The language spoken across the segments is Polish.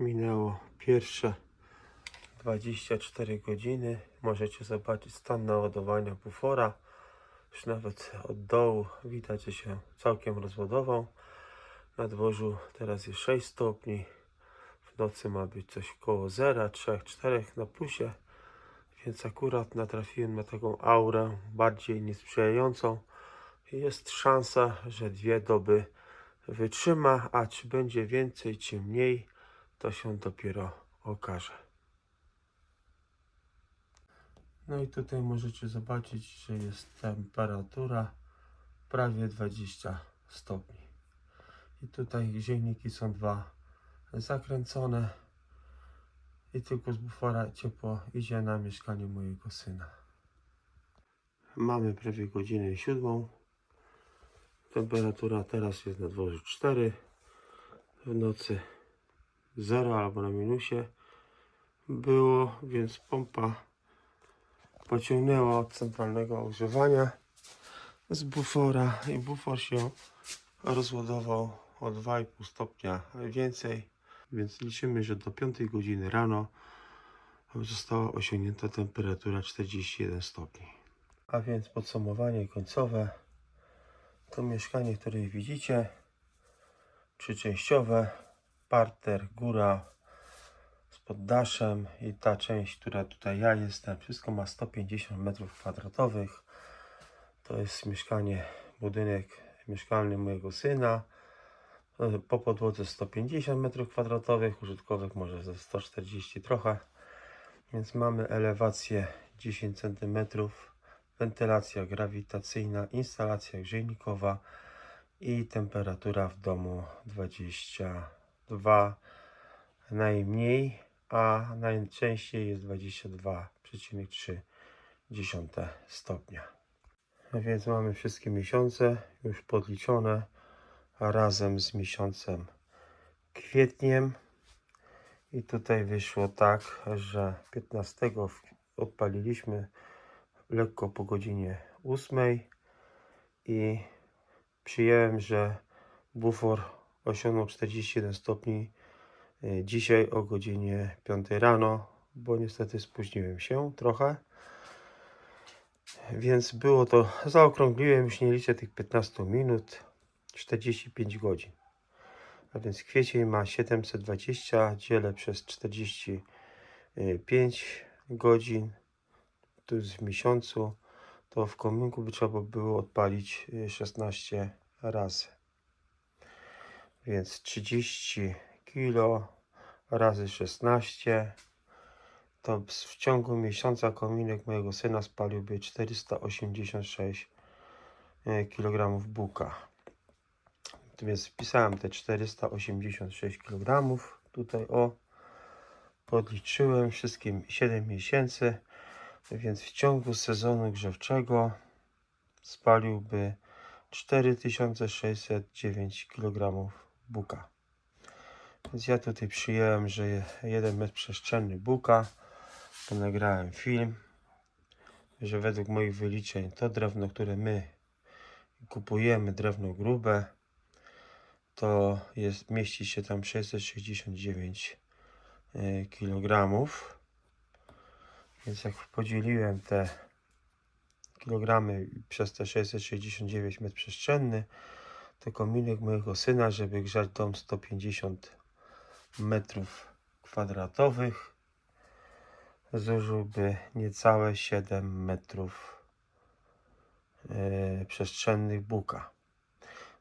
Minęło pierwsze 24 godziny. Możecie zobaczyć stan naładowania bufora. Już nawet od dołu widać, że się całkiem rozładował. Na dworzu teraz jest 6 stopni. W nocy ma być coś koło 0, 3, 4 na plusie. Więc akurat natrafiłem na taką aurę bardziej niesprzyjającą. Jest szansa, że dwie doby wytrzyma, a czy będzie więcej, czy mniej, to się dopiero okaże. No i tutaj możecie zobaczyć, że jest temperatura prawie 20 stopni. I tutaj grzejniki są dwa zakręcone i tylko z bufora ciepło idzie na mieszkanie mojego syna. Mamy prawie godzinę siódmą. Temperatura teraz jest na dworzu 4. W nocy 0 albo na minusie było, więc pompa pociągnęła od centralnego ogrzewania z bufora i bufor się rozładował o 2,5 stopnia więcej, więc liczymy, że do 5 godziny rano została osiągnięta temperatura 41 stopni. A więc podsumowanie końcowe. To mieszkanie, które widzicie, trzyczęściowe, parter, góra z poddaszem i ta część, która tutaj ja jestem, wszystko ma 150 m2. To jest mieszkanie, budynek mieszkalny mojego syna. Po podłodze 150 m2, użytkowych może ze 140 trochę. Więc mamy elewację 10 cm, wentylacja grawitacyjna, instalacja grzejnikowa i temperatura w domu 22 najmniej, a najczęściej jest 22,3 stopnia. Więc mamy wszystkie miesiące już podliczone razem z miesiącem kwietniem. I tutaj wyszło tak, że 15 w- odpaliliśmy lekko po godzinie 8 i przyjąłem, że bufor osiągnął 41 stopni y, dzisiaj o godzinie 5 rano, bo niestety spóźniłem się trochę. Więc było to, zaokrągliłem, już nie liczę tych 15 minut, 45 godzin. A więc kwiecień ma 720, dzielę przez 45 godzin, to jest w miesiącu, to w kominku by trzeba było odpalić y, 16 razy. Więc 30 kilo razy 16 to w ciągu miesiąca kominek mojego syna spaliłby 486 kg buka. Więc wpisałem te 486 kg. Tutaj o podliczyłem wszystkie 7 miesięcy, więc w ciągu sezonu grzewczego spaliłby 4609 kg buka. Więc ja tutaj przyjąłem, że 1 metr przestrzenny buka, nagrałem film, że według moich wyliczeń to drewno, które my kupujemy, drewno grube, to jest, mieści się tam 669 kg. Więc jak podzieliłem te kilogramy przez te 669 metr przestrzenny, to kominek mojego syna, żeby grzać dom 150 metrów kwadratowych, zużyłby niecałe 7 metrów e, przestrzennych buka.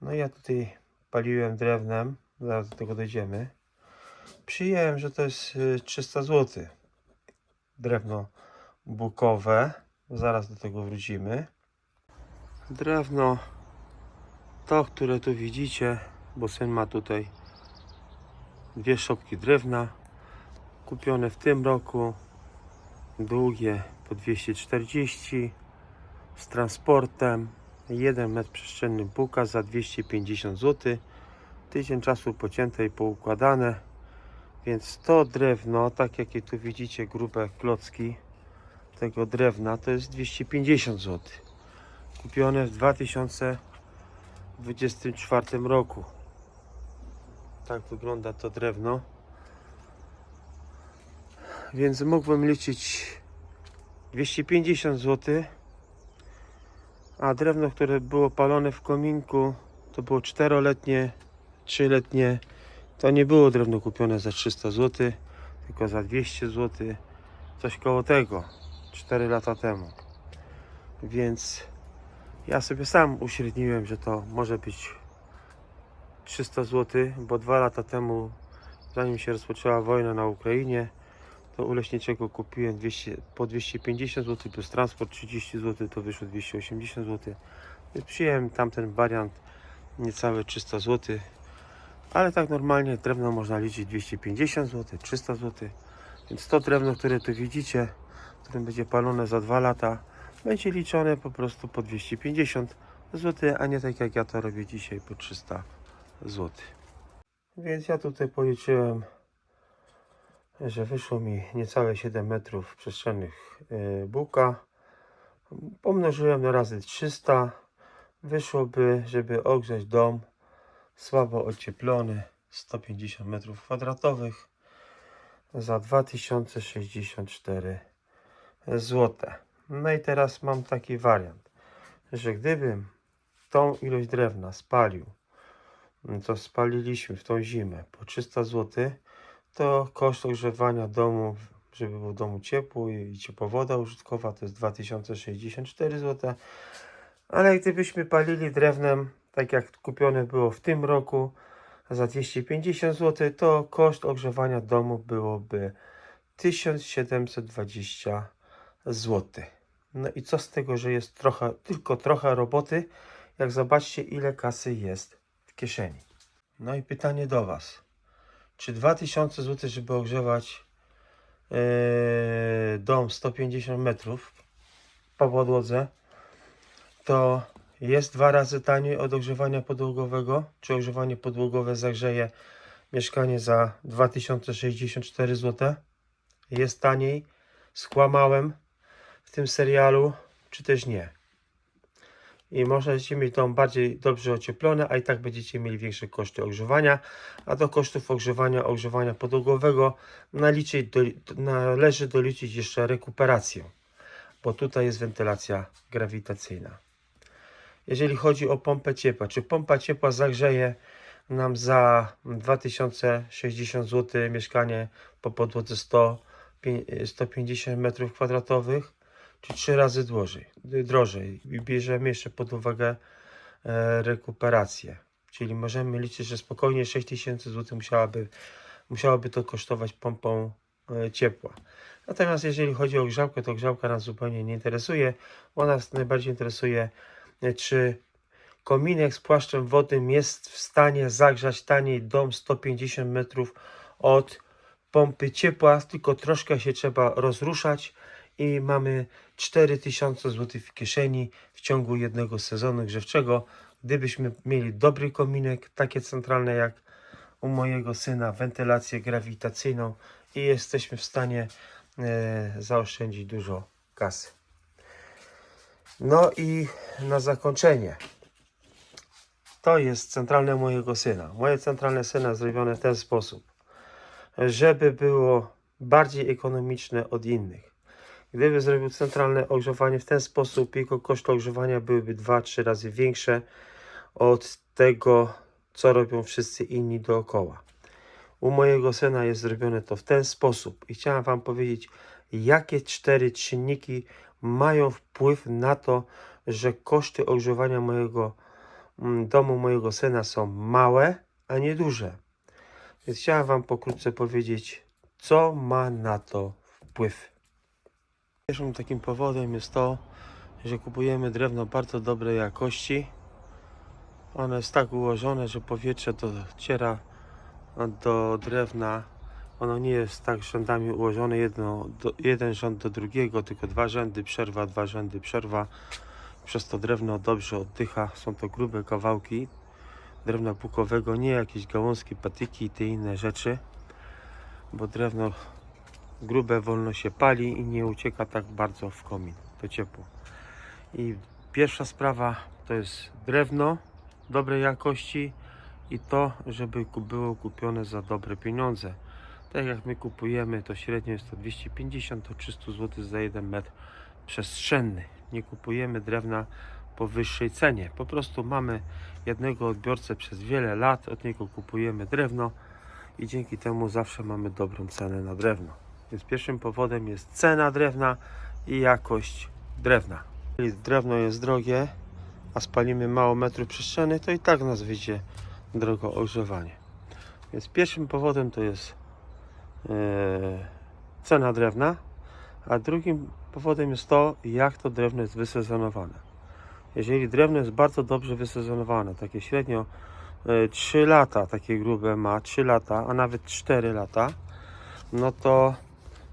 No ja tutaj paliłem drewnem, zaraz do tego dojdziemy. Przyjąłem, że to jest y, 300 zł. Drewno bukowe. Zaraz do tego wrócimy. Drewno to, które tu widzicie, bo syn ma tutaj dwie szopki drewna kupione w tym roku. Długie po 240 z transportem. 1 metr przestrzenny buka za 250 zł. Tydzień czasu pocięte i poukładane. Więc to drewno, tak jakie tu widzicie, grube klocki tego drewna, to jest 250 zł. Kupione w 2024 roku. Tak wygląda to drewno. Więc mógłbym liczyć 250 zł. A drewno, które było palone w kominku, to było czteroletnie, trzyletnie. To nie było drewno kupione za 300 zł, tylko za 200 zł. Coś koło tego. 4 lata temu. Więc ja sobie sam uśredniłem, że to może być 300 zł, bo dwa lata temu, zanim się rozpoczęła wojna na Ukrainie, to u leśniczego kupiłem 200, po 250 zł plus transport 30 zł, to wyszło 280 zł. Więc przyjąłem tamten wariant niecałe 300 zł. Ale tak normalnie drewno można liczyć 250 zł, 300 zł. Więc to drewno, które tu widzicie, które będzie palone za 2 lata, będzie liczone po prostu po 250 zł, a nie tak jak ja to robię dzisiaj po 300 zł. Więc ja tutaj policzyłem, że wyszło mi niecałe 7 metrów przestrzennych yy, buka. Pomnożyłem na razy 300. Wyszłoby, żeby ogrzać dom słabo ocieplony 150 metrów kwadratowych za 2064 zł. No i teraz mam taki wariant, że gdybym tą ilość drewna spalił, co spaliliśmy w tą zimę po 300 zł, to koszt ogrzewania domu, żeby było w domu ciepło i ciepłowoda użytkowa to jest 2064 zł. Ale gdybyśmy palili drewnem, tak jak kupione było w tym roku, za 250 zł, to koszt ogrzewania domu byłoby 1720 zł. No i co z tego, że jest trochę, tylko trochę roboty, jak zobaczcie ile kasy jest w kieszeni. No i pytanie do Was. Czy 2000 zł, żeby ogrzewać yy, dom 150 metrów po podłodze, to jest dwa razy taniej od ogrzewania podłogowego? Czy ogrzewanie podłogowe zagrzeje mieszkanie za 2064 zł? Jest taniej? Skłamałem tym serialu, czy też nie? i możecie mieć dom bardziej dobrze ocieplony, a i tak będziecie mieli większe koszty ogrzewania, a do kosztów ogrzewania, ogrzewania podłogowego naliczyć, do, należy doliczyć jeszcze rekuperację, bo tutaj jest wentylacja grawitacyjna. Jeżeli chodzi o pompę ciepła, czy pompa ciepła zagrzeje nam za 2060 zł mieszkanie po podłodze 100, 150 m2? Czy trzy razy drożej, drożej. I bierzemy jeszcze pod uwagę e, rekuperację. Czyli możemy liczyć, że spokojnie 6000 zł musiałaby, musiałoby to kosztować pompą e, ciepła. Natomiast jeżeli chodzi o grzałkę, to grzałka nas zupełnie nie interesuje. Ona nas najbardziej interesuje, e, czy kominek z płaszczem wodnym jest w stanie zagrzać taniej dom 150 metrów od pompy ciepła, tylko troszkę się trzeba rozruszać i mamy 4000 zł w kieszeni w ciągu jednego sezonu grzewczego. Gdybyśmy mieli dobry kominek, takie centralne jak u mojego syna, wentylację grawitacyjną i jesteśmy w stanie e, zaoszczędzić dużo kasy. No i na zakończenie. To jest centralne mojego syna. Moje centralne syna zrobione w ten sposób, żeby było bardziej ekonomiczne od innych. Gdyby zrobił centralne ogrzewanie w ten sposób, jego koszty ogrzewania byłyby 2-3 razy większe od tego, co robią wszyscy inni dookoła. U mojego syna jest zrobione to w ten sposób i chciałem Wam powiedzieć, jakie cztery czynniki mają wpływ na to, że koszty ogrzewania mojego mm, domu, mojego syna są małe, a nie duże. Więc chciałem Wam pokrótce powiedzieć, co ma na to wpływ. Pierwszym takim powodem jest to, że kupujemy drewno bardzo dobrej jakości. Ono jest tak ułożone, że powietrze dociera do drewna. Ono nie jest tak rzędami ułożone, jedno, do, jeden rząd do drugiego, tylko dwa rzędy przerwa, dwa rzędy przerwa. Przez to drewno dobrze oddycha. Są to grube kawałki drewna bukowego, nie jakieś gałązki, patyki i te inne rzeczy, bo drewno grube wolno się pali i nie ucieka tak bardzo w komin, to ciepło. I pierwsza sprawa to jest drewno dobrej jakości i to, żeby było kupione za dobre pieniądze. Tak jak my kupujemy, to średnio jest to 250 do 300 zł za 1 metr przestrzenny. Nie kupujemy drewna po wyższej cenie. Po prostu mamy jednego odbiorcę przez wiele lat, od niego kupujemy drewno i dzięki temu zawsze mamy dobrą cenę na drewno. Więc pierwszym powodem jest cena drewna i jakość drewna. Jeżeli drewno jest drogie, a spalimy mało metrów przestrzennych, to i tak nas wyjdzie drogo ogrzewanie. Więc pierwszym powodem to jest e, cena drewna, a drugim powodem jest to, jak to drewno jest wysezonowane. Jeżeli drewno jest bardzo dobrze wysezonowane, takie średnio e, 3 lata, takie grube ma 3 lata, a nawet 4 lata, no to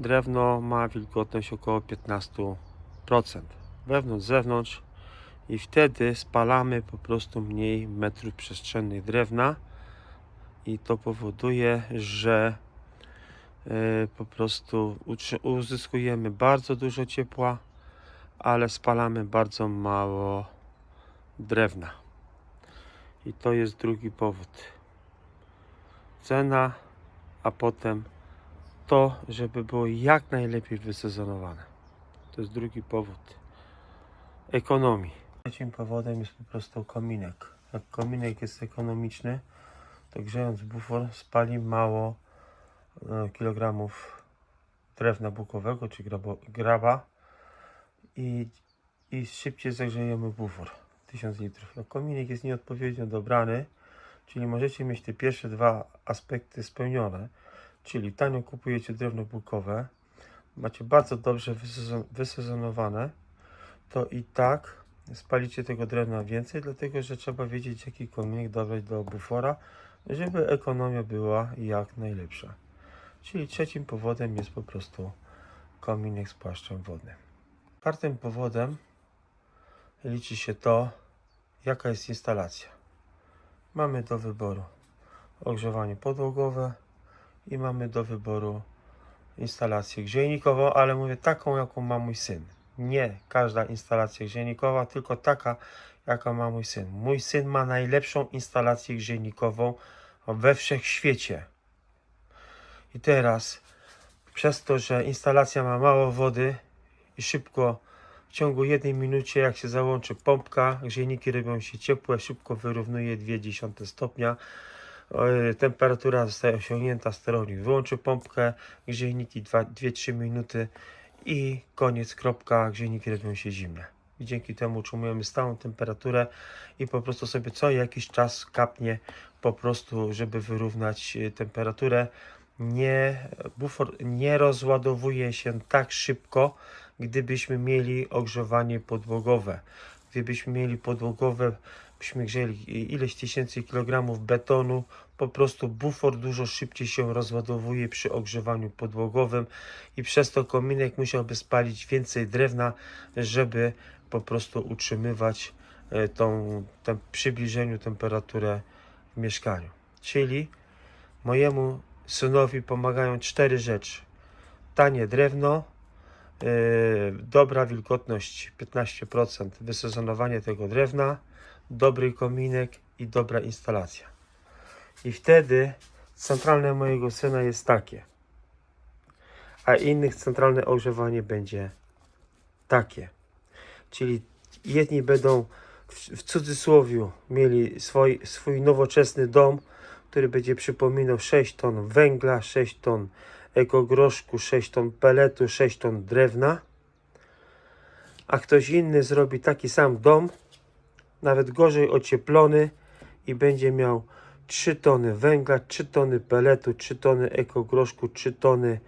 drewno ma wilgotność około 15% wewnątrz, zewnątrz i wtedy spalamy po prostu mniej metrów przestrzennych drewna i to powoduje, że e, po prostu uzyskujemy bardzo dużo ciepła, ale spalamy bardzo mało drewna. I to jest drugi powód. Cena, a potem to, żeby było jak najlepiej wysezonowane. To jest drugi powód ekonomii. Trzecim powodem jest po prostu kominek. Jak kominek jest ekonomiczny, to grzejąc bufor spali mało e, kilogramów drewna bukowego czy graba i, i szybciej zagrzejemy bufor 1000 litrów. Jak kominek jest nieodpowiednio dobrany, czyli możecie mieć te pierwsze dwa aspekty spełnione, czyli tanio kupujecie drewno bukowe, macie bardzo dobrze wysezon- wysezonowane, to i tak spalicie tego drewna więcej, dlatego że trzeba wiedzieć, jaki kominek dobrać do bufora, żeby ekonomia była jak najlepsza. Czyli trzecim powodem jest po prostu kominek z płaszczem wodnym. Czwartym powodem liczy się to, jaka jest instalacja. Mamy do wyboru ogrzewanie podłogowe i mamy do wyboru instalację grzejnikową, ale mówię taką, jaką ma mój syn. Nie każda instalacja grzejnikowa, tylko taka, jaka ma mój syn. Mój syn ma najlepszą instalację grzejnikową we wszechświecie. I teraz, przez to, że instalacja ma mało wody i szybko, w ciągu jednej minucie, jak się załączy pompka, grzejniki robią się ciepłe, szybko wyrównuje 0,2 stopnia. E, Temperatura zostaje osiągnięta, sterownik wyłączy pompkę, grzejniki 2-3 minuty i koniec, kropka, grzejniki robią się zimne. I dzięki temu utrzymujemy stałą temperaturę i po prostu sobie co jakiś czas kapnie po prostu, żeby wyrównać e, temperaturę. Nie, bufor nie rozładowuje się tak szybko, gdybyśmy mieli ogrzewanie podłogowe. Gdybyśmy mieli podłogowe, grzeli ileś tysięcy kilogramów betonu, po prostu bufor dużo szybciej się rozładowuje przy ogrzewaniu podłogowym i przez to kominek musiałby spalić więcej drewna, żeby po prostu utrzymywać e, tą, tą przybliżeniu temperaturę w mieszkaniu. Czyli mojemu synowi pomagają cztery rzeczy. Tanie drewno, e, dobra wilgotność 15%, wysezonowanie tego drewna, dobry kominek i dobra instalacja. I wtedy centralne mojego syna jest takie, a innych centralne ogrzewanie będzie takie. Czyli jedni będą w, cudzysłowie mieli swój, swój nowoczesny dom, który będzie przypominał 6 ton węgla, 6 ton ekogroszku, 6 ton peletu, 6 ton drewna, a ktoś inny zrobi taki sam dom, nawet gorzej ocieplony i będzie miał 3 tony węgla, 3 tony peletu, 3 tony ekogroszku, 3 tony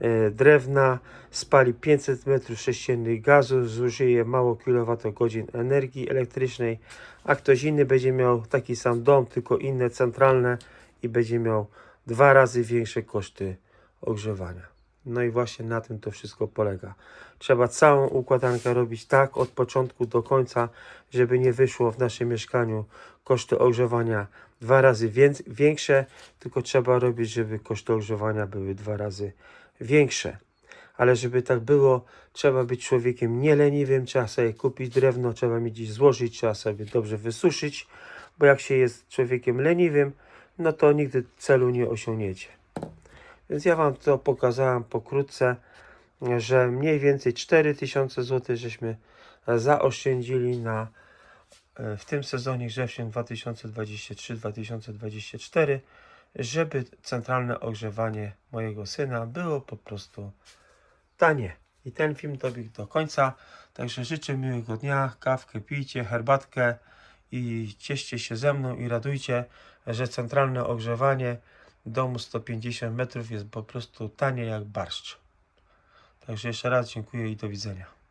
e, drewna, spali 500 m3 gazu, zużyje mało kWh energii elektrycznej, a ktoś inny będzie miał taki sam dom, tylko inne centralne i będzie miał dwa razy większe koszty ogrzewania. No i właśnie na tym to wszystko polega. Trzeba całą układankę robić tak od początku do końca, żeby nie wyszło w naszym mieszkaniu koszty ogrzewania dwa razy większe, tylko trzeba robić, żeby koszty ogrzewania były dwa razy większe. Ale żeby tak było, trzeba być człowiekiem nieleniwym, trzeba sobie kupić drewno, trzeba mieć gdzieś złożyć, trzeba sobie dobrze wysuszyć, bo jak się jest człowiekiem leniwym, no to nigdy celu nie osiągniecie. Więc ja Wam to pokazałem pokrótce, że mniej więcej 4000 zł żeśmy zaoszczędzili na e, w tym sezonie grzewczym 2023-2024, żeby centralne ogrzewanie mojego syna było po prostu tanie. I ten film dobiegł do końca. Także życzę miłego dnia, kawkę pijcie, herbatkę i cieszcie się ze mną i radujcie, że centralne ogrzewanie domu 150 metrów jest po prostu tanie jak barszcz. Także jeszcze raz dziękuję i do widzenia.